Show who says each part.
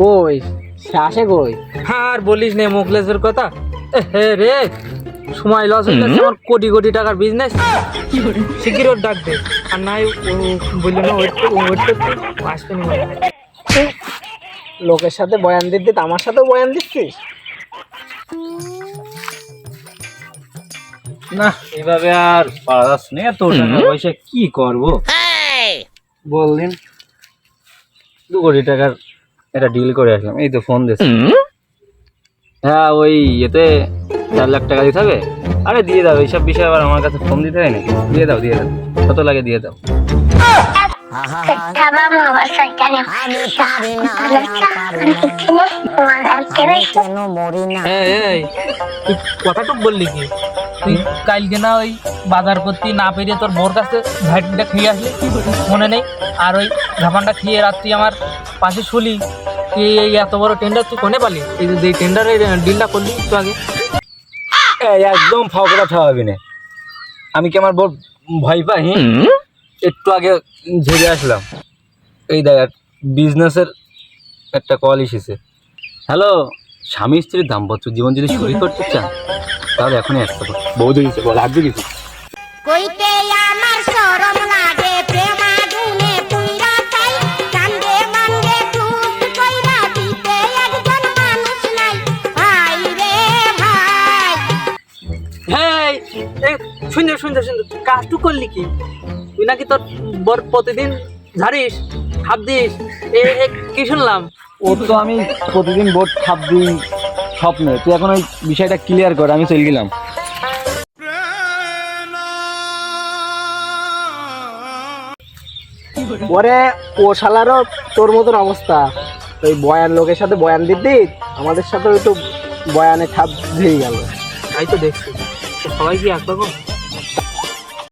Speaker 1: কই? সে আসে কই?
Speaker 2: হ্যাঁ আর বলিস নে মুখলেসের কথা? এ হে রে সময় লস হয়ে যাচ্ছে আমার কোটি কোটি টাকার বিজনেস শিগগির ওর ডাক দে। আর নাই ও বলল না ওয়েট ওয়েট করতে আসবে না।
Speaker 1: লোকের সাথে বয়ান দিতে আমার সাথেও বয়ান দিচ্ছিস?
Speaker 3: না এভাবে আর পারা যাচ্ছে না। এত টাকা পয়সা কি করব? বলদিন দু কোটি টাকার একটা ডিল করে আসলাম এই তো ফোন দিচ্ছে হ্যাঁ ওই এতে চার লাখ টাকা দিতে হবে আরে দিয়ে দাও এইসব বিষয়ে আবার আমার কাছে ফোন দিতে হয় নাকি দিয়ে দাও দিয়ে দাও কত লাগে দিয়ে দাও
Speaker 2: কথাটুক বললি কি তুই কালকে না ওই বাজার করতে না পেরিয়ে তোর বোর কাছে ভাইটিটা খেয়ে আসলি মনে নেই? আর ওই ঝাপানটা খেয়ে রাত্রি আমার পাশে শুলি তুই এই এত বড় টেন্ডার তুই কোনে পালি? এই যে টেন্ডারের ডিলটা করলি তো আগে।
Speaker 3: একদম ফাঁকড়া খাওয়াবি না। আমি কি আমার বড় ভয় পাই একটু আগে ঝেড়ে আসলাম। এই দেখ বিজনেসের একটা কল এসেছে। হ্যালো স্বামী স্ত্রীর দাম্পত্য জীবন যদি শুরু করতে চান তাহলে এখনই আসতে পারো বৌদি দিচ্ছে বল আসবে কিছু
Speaker 4: কইতে আমার শরম লাগে প্রেমাগুনে পুইরা চাই কান্দে মান্দে টুক কইরা দিতে একজন মানুষ নাই। ভাই রে ভাই।
Speaker 2: হ্যাঁ এই সুন্দর সুন্দর সুন্দর কাজটু করলি কি? তুই নাকি তোর বর প্রতিদিন ঝাড়িস খাপ দিস? এ এ কি শুনলাম?
Speaker 3: ও তো আমি প্রতিদিন বোর্ড খাপ দিই স্বপ্নে। তুই এখন ওই বিষয়টা ক্লিয়ার কর আমি চলে গেলাম।
Speaker 1: পরে ও শালারও তোর মতন অবস্থা। ওই বয়ান লোকের সাথে বয়ান দিতে আমাদের সাথে একটু বয়ানে খাপ দিয়ে গেল।
Speaker 2: তাই তো দেখছি। সবাই কি একরকম?